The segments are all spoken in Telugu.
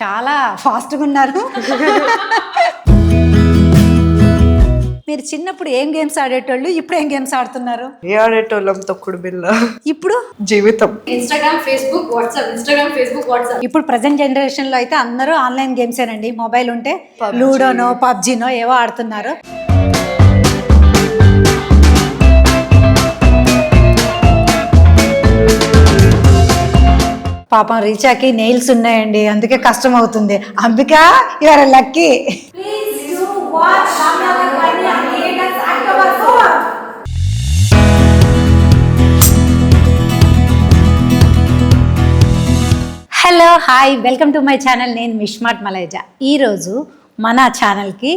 చాలా ఫాస్ట్గా ఉన్నారు. మీరు చిన్నప్పుడు ఏం గేమ్స్ ఆడేటోళ్ళు ఇప్పుడు ఏం గేమ్స్ ఆడుతున్నారు? ఏ ఆడేటోళ్ళం తొక్కుడు బిల్ల? ఇప్పుడు? జీవితం. Instagram Facebook WhatsApp Instagram Facebook WhatsApp ఇప్పుడు ప్రజెంట్ జనరేషన్లో అయితే అందరూ ఆన్లైన్ గేమ్సేనండి మొబైల్ ఉంటే లూడోనో పబ్జీనో ఏవో ఆడుతున్నారు. పాపం రీచాకి నెయిల్స్ ఉన్నాయండి అందుకే కష్టం అవుతుంది Ambika your lucky hello hi welcome to my channel నేను మిష్మాట్ మలైజా. ఈరోజు మన ఛానల్కి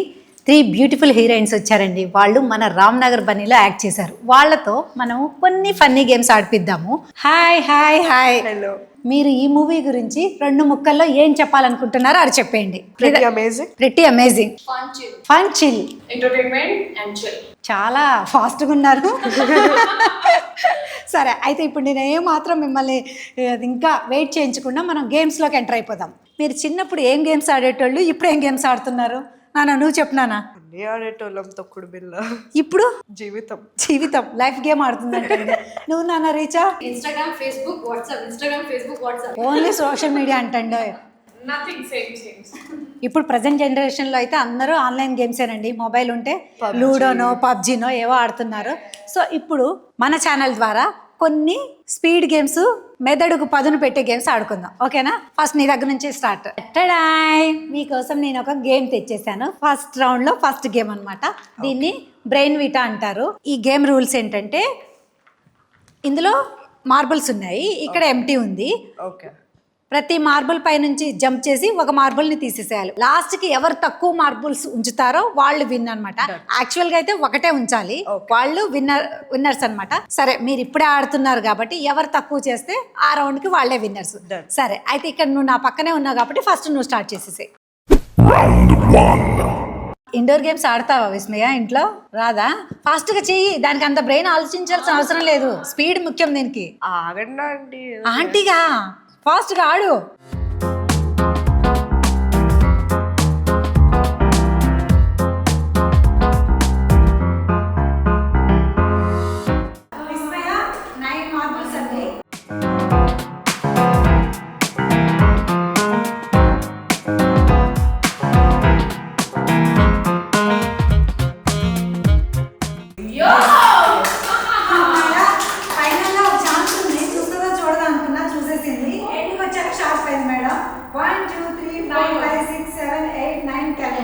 త్రీ బ్యూటిఫుల్ హీరోయిన్స్ వచ్చారండి. వాళ్ళు మన రామ్ నగర్ బనీలో యాక్ట్ చేశారు. వాళ్ళతో మనం కొన్ని ఫన్నీ గేమ్స్ ఆడిపిద్దాము. హాయ్ హాయ్ హాయ్ హలో మీరు ఈ మూవీ గురించి రెండు ముక్కల్లో ఏం చెప్పాలనుకుంటున్నారో అది చెప్పేయండి. Pretty amazing fun chill fun chill entertainment and chill చాలా ఫాస్ట్గా ఉన్నారు. సరే అయితే ఇప్పుడు నేను ఏమాత్రం మిమ్మల్ని ఏ, ఇంకా వెయిట్ చేయించకుండా మనం గేమ్స్లోకి ఎంటర్ అయిపోదాం. మీరు చిన్నప్పుడు ఏం గేమ్స్ ఆడేటోళ్ళు ఇప్పుడు ఏం గేమ్స్ ఆడుతున్నారు? నాన్న నువ్వు చెప్పినానా అన్ని ఆడేటోళ్ళం తొక్కుడు బిల్ల. ఇప్పుడు? జీవితం. జీవితం. లైఫ్ గేమ్ ఆడుతుందంటే నువ్వు నాన్న Richa? Instagram Facebook WhatsApp Instagram Facebook WhatsApp only social media అంటండి. నథింగ్ సేమ్ సేమ్ ఇప్పుడు ప్రజెంట్ జనరేషన్లో అయితే అందరూ ఆన్లైన్ గేమ్సేనండి మొబైల్ ఉంటే లూడోనో పబ్జీనో ఏవో ఆడుతున్నారు. సో ఇప్పుడు మన ఛానల్ ద్వారా కొన్ని స్పీడ్ గేమ్స్ మెదడుకు పదును పెట్టే గేమ్స్ ఆడుకుందాం. ఓకేనా? ఫస్ట్ నీ దగ్గర నుంచి స్టార్ట్. టడాయ్ మీకోసం నేను ఒక గేమ్ తెచ్చేసాను. ఫస్ట్ రౌండ్లో ఫస్ట్ గేమ్ అన్నమాట. దీన్ని బ్రెయిన్ విటా అంటారు. ఈ గేమ్ రూల్స్ ఏంటంటే ఇందులో మార్బుల్స్ ఉన్నాయి. ఇక్కడ ఎంటీ ఉంది. ఓకే. ప్రతి మార్బుల్ పై నుంచి జంప్ చేసి ఒక మార్బుల్ని తీసేసేయాలి. లాస్ట్కి ఎవరు తక్కువ మార్బుల్స్ ఉంచుతారో వాళ్ళు విన్ అనమాట యాక్చువల్గా అయితే ఒకటే ఉంచాలి. వాళ్ళు విన్నర్ విన్నర్స్ అన్నమాట. సరే మీరు ఇప్పుడే ఆడుతున్నారు కాబట్టి ఎవరు తక్కువ చేస్తే ఆ రౌండ్కి వాళ్ళే విన్నర్స్. సరే అయితే ఇక్కడ నువ్వు నా పక్కనే ఉన్నావు కాబట్టి ఫస్ట్ నువ్వు స్టార్ట్ చేసేసే ఇండోర్ గేమ్స్ ఆడతావా విస్మయ ఇంట్లో? రాదా? ఫాస్ట్గా చెయ్యి. దానికి అంత బ్రెయిన్ ఆలోచించాల్సిన అవసరం లేదు. స్పీడ్ ముఖ్యం దీనికి. ఆగండి ఆంటీగా. ఫాస్ట్గా ఆడు. షార్ప్ అయింది madam. One two three four five six seven eight nine ten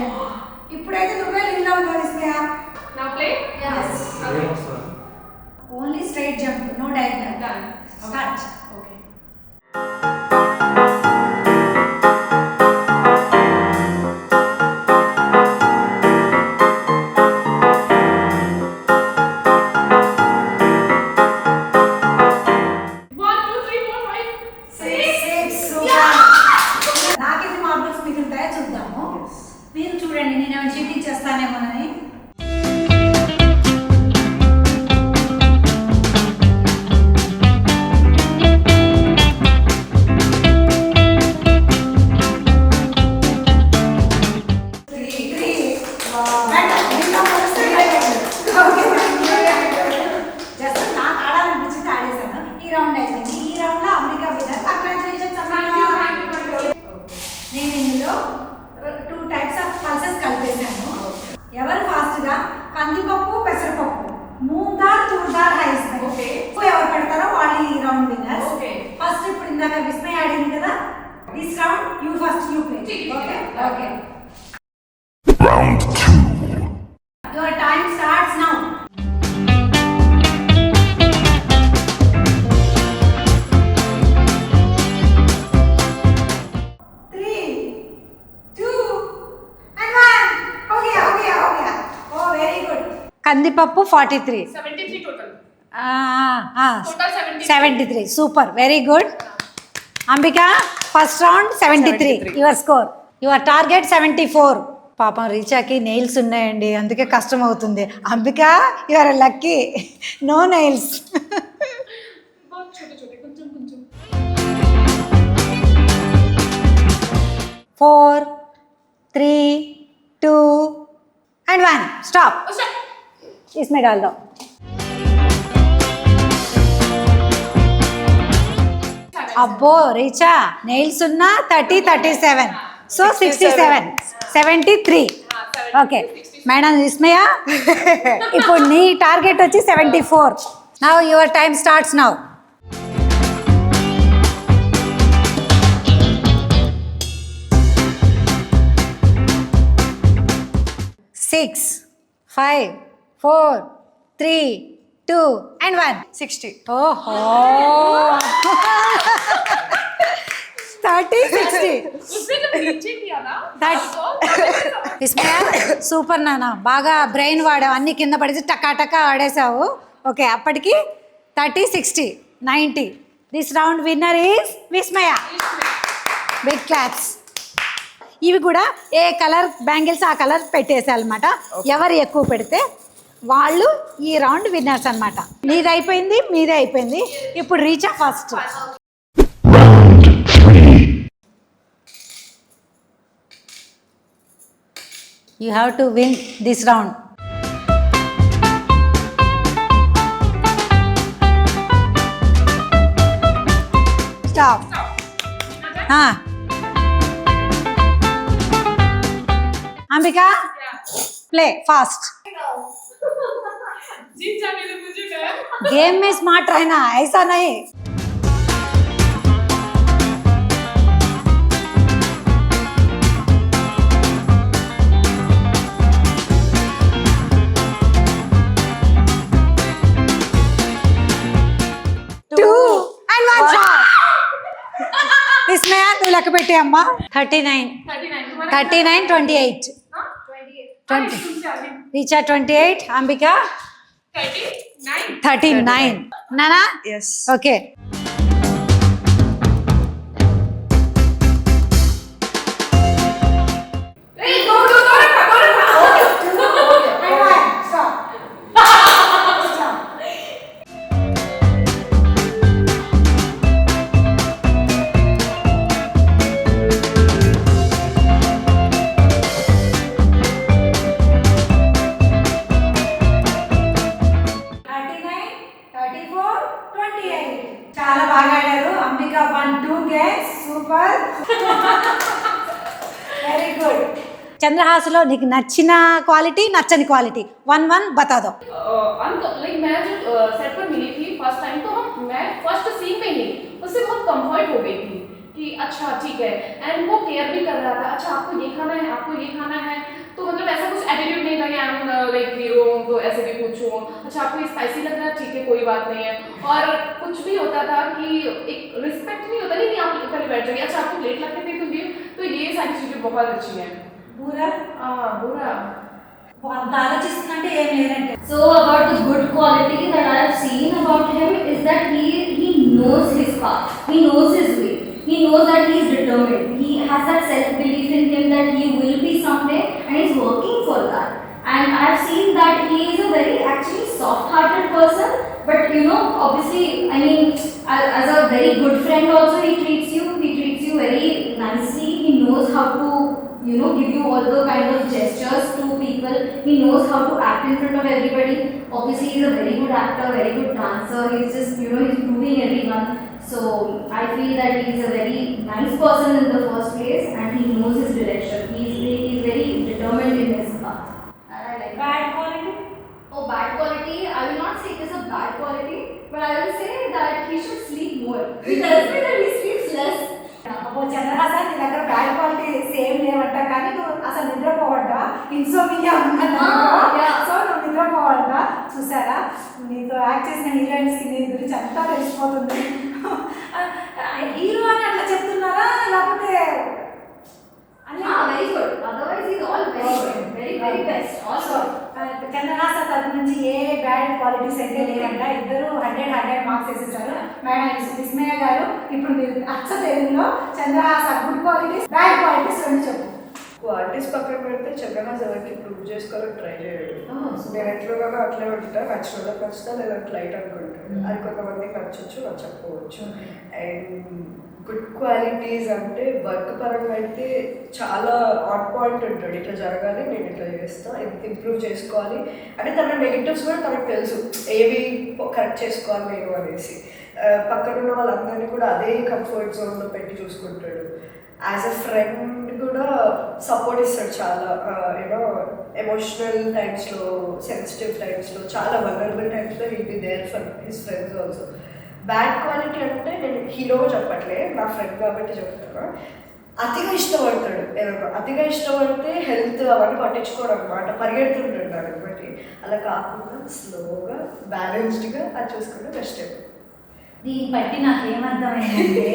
ఇప్పుడైతే నువ్వే లీడ్లో ఉన్నావు విస్మయ నా play? Only straight jump no diagonal start okay కందిపప్పు పెసరపప్పు. మూంగ్ దాల్ తూర్ దాల్ వేస్తారు సో ఎవరు పెడతారో వాళ్ళు ఈ రౌండ్ విన్నర్ ఓకే. ఫస్ట్ ఇప్పుడు ఇందాక విస్మయ ఆడింది కదా. This round you first you play okay okay round కందిపప్పు forty three seventy three super very good Ambika first round seventy three your score your target seventy four పాపం రీచాకి నెయిల్స్ ఉన్నాయండి. అందుకే కష్టం అవుతుంది. Ambika your lucky no nails four three two and one stop इसमें डाल दो అబ్బో రీచా నెయిల్స్ ఉన్నా thirty thirty seven so sixty seven seventy three okay madam Vismaya ఇప్పుడు నీ టార్గెట్ వచ్చి seventy four now your time starts now six five four three two and one. Sixty. ఓహో. Thirty sixty. ఇస్మయా సూపర్ నానా బాగా బ్రెయిన్ వాడావు. అన్ని కింద పడేసి టకా టకా ఆడేసావు ఓకే అప్పటికి thirty sixty ninety. This round winner is Vismaya big claps ఇవి కూడా ఏ కలర్ బ్యాంగిల్స్ ఆ కలర్ పెట్టేసాయి అనమాట ఎవరు ఎక్కువ పెడితే వాళ్ళు ఈ రౌండ్ విన్నర్స్ అనమాట నీది అయిపోయింది మీదే అయిపోయింది. ఇప్పుడు Richa first. You have to win this round stop Ambika play fast Jeet game में। स्मार्ट रहना ऐसा नहीं। इसमें यार तू लक बेटे अम्मा। Thirty nine. Thirty nine twenty eight twenty Richa twenty eight Ambika? 39 39 nana? Yes. Okay. చంద్రహాసలో నీకు నచ్చిన క్వాలిటీ నచ్చని క్వాలిటీ వన్ వన్ బతాదో अंक लाइक मैं जो सेट पर मिली थी फर्स्ट टाइम तो हम मैं फर्स्ट सीन में ही उससे बहुत कंफर्ट हो गई थी कि अच्छा ठीक है एंड वो केयर भी कर रहा था अच्छा आपको ये खाना है आपको ये खाना है तो मतलब ऐसा कुछ एटीट्यूड नहीं था कि आई एम लाइक हीरो तो ऐसे भी पूछूं अच्छा आपको ये स्पाइसी लग रहा है ठीक है कोई बात नहीं है और कुछ भी होता था कि एक रिस्पेक्ट नहीं होता नहीं कि आप पहले बैठ जाइए अच्छा आपको प्लेट लगते थे तो ये तो ये सारी चीज़ें बहुत अच्छी हैं బూరా ఆ బూరా అంత ఆలోచిస్తుందంటే ఏం లేదంటే so about the good quality that I have seen about him is that he he knows his path he knows his way he knows that he is determined he has that self belief in him that he will be someday and is working for that and I have seen that he is a very actually soft-hearted person. But you know, obviously, I mean, as a very good friend, also he treats you. He treats you very nicely. He knows how to you know give you all the kind of gestures to people. He knows how to act in front of everybody. Obviously, he's a very good actor, very good dancer. He's just you know he's moving everyone. So I feel that he's a very nice person in the first place, and he knows his direction. He's he's very determined in his path. And I like bad quality. Oh, bad quality. I will not say it is a bad quality, but I will say that he should sleep more. He tells me that he sleeps less. Insomnia Ah. So నువ్వు నిద్రపోవద్ద చూసారా? నీతో యాక్ట్ చేసిన హీరోయిన్స్కి నీ గురించి అంతా తెలిసిపోతుంది. హీరో అని అట్లా చెప్తున్నారా? లేకపోతే అన్నీ- Ah. చంద్రహాస తరపు నుంచి ఏ బ్యాడ్ క్వాలిటీస్ అయితే లేదంట ఇద్దరు హండ్రెడ్ హండ్రెడ్ మార్క్స్ వేసేసారు. మేడం విస్మయ గారు ఇప్పుడు మీరు అచ్చ తెలుగులో Chandrahasa good qualities bad qualities రెండు చెప్పు. క్వాలిటీస్ పక్కన పెడితే చంద్రహాస్ ఎవరికి ప్రూవ్ చేసుకోవాలని ట్రై చేయడు. నేను ఎట్లున్నానో అట్లే ఉంటా నచ్చిన నచ్చుతా లేదా ఫ్లైట్ అనుకుంటాను అది కొంతమందికి నచ్చచ్చు నచ్చకపోవచ్చు అండ్ గుడ్ క్వాలిటీస్ అంటే వర్క్ పరంగా అయితే చాలా ఆన్ పాయింట్ ఉంటాడు ఇట్లా జరగాలి నేను ఇట్లా చేస్తా ఇంత ఇంప్రూవ్ చేసుకోవాలి. అంటే తన నెగిటివ్స్ కూడా తనకు తెలుసు. ఏవి కరెక్ట్ చేసుకోవాలి నేను అనేసి. పక్కన ఉన్న వాళ్ళందరినీ కూడా అదే కంఫర్ట్ జోన్లో పెట్టి చూసుకుంటాడు. యాజ్ అ ఫ్రెండ్ కూడా సపోర్ట్ ఇస్తాడు చాలా యూనో ఎమోషనల్ టైమ్స్లో సెన్సిటివ్ టైమ్స్లో చాలా వనరబుల్ టైమ్స్లో will be there for his friends also bad quality అంటే నేను హీరో చెప్పట్లే నా ఫ్రెండ్ కాబట్టి చెప్తాను. అతిగా ఇష్టపడతాడు ఏదన్నా అతిగా ఇష్టపడితే హెల్త్ అవన్నీ పట్టించుకోడు అనమాట పరిగెడుతుంటాడు దాన్ని బట్టి. అలా కాకుండా స్లోగా బ్యాలెన్స్డ్గా అది చూసుకుంటే బెస్ట్ దీన్ని బట్టి నాకు ఏమర్థమైందంటే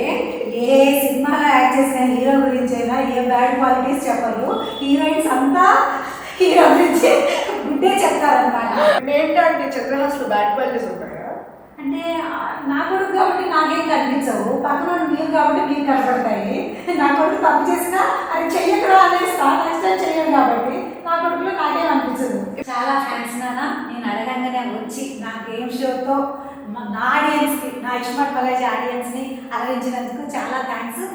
ఏ సినిమాలో యాక్ట్ చేసిన హీరో గురించి అయినా ఏ బ్యాడ్ క్వాలిటీస్ చెప్పరు. హీరోయిన్స్ అంతా హీరో గురించి గుడ్డే చెప్తారనమాట ఏంటంటే చంద్రహాస్లో బ్యాడ్ క్వాలిటీస్ ఉన్నాయా అంటే నా కొడుకు కాబట్టి నాకేం కనిపించవు. పక్కన మీరు కాబట్టి మీకు కనపడతాయి. నా కొడుకు తప్పు చేసినా అది చెయ్యకరా అనేస్తా నెక్స్ట్ టైం చెయ్యను కాబట్టి నా కొడుకులో నాకేం అనిపించదు. చాలా ఫ్యాన్స్ నాన్న నేను అడగంగానే వచ్చి నా గేమ్ షోతో నా ఆడియన్స్కి నా ఇష్మట్ బలాజీ ఆడియన్స్ని అలరించినందుకు చాలా థ్యాంక్స్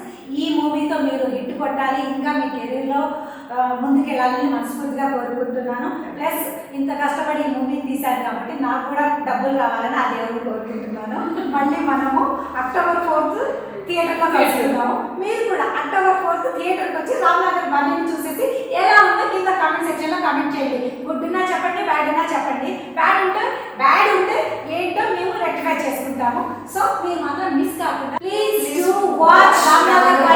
ఈ మూవీతో మీరు హిట్ కొట్టాలి ఇంకా మీ కెరీర్లో ముందుకెళ్ళాలని మనస్ఫూర్తిగా కోరుకుంటున్నాను. ప్లస్ ఇంత కష్టపడి ఈ మూవీ తీశారు కాబట్టి నాకు కూడా డబ్బులు రావాలని ఆ దేవుడు కోరుకుంటున్నాను. మళ్ళీ మనము అక్టోబర్ ఫోర్త్ థియేటర్లో కలుసుకున్నాము మీరు కూడా అక్టోబర్ ఫోర్త్ థియేటర్కి వచ్చి రామ్నగర్ బండిని చూసేసి ఎలా ఉందో కింద కామెంట్ సెక్షన్లో కామెంట్ చేయండి. గుడ్ ఉన్నా చెప్పండి బ్యాడ్ ఉన్నా చెప్పండి. బ్యాడ్ ఉంటే బ్యాడ్ ఉంటే ಇರ್ತಾವ ಸೊ ನೀವು ಮಾತ್ರ ಮಿಸ್ ಆಗ್ತದೆ ಪ್ಲೀಸ್ ಟು ವಾಚ್ ರಾಮನಗರ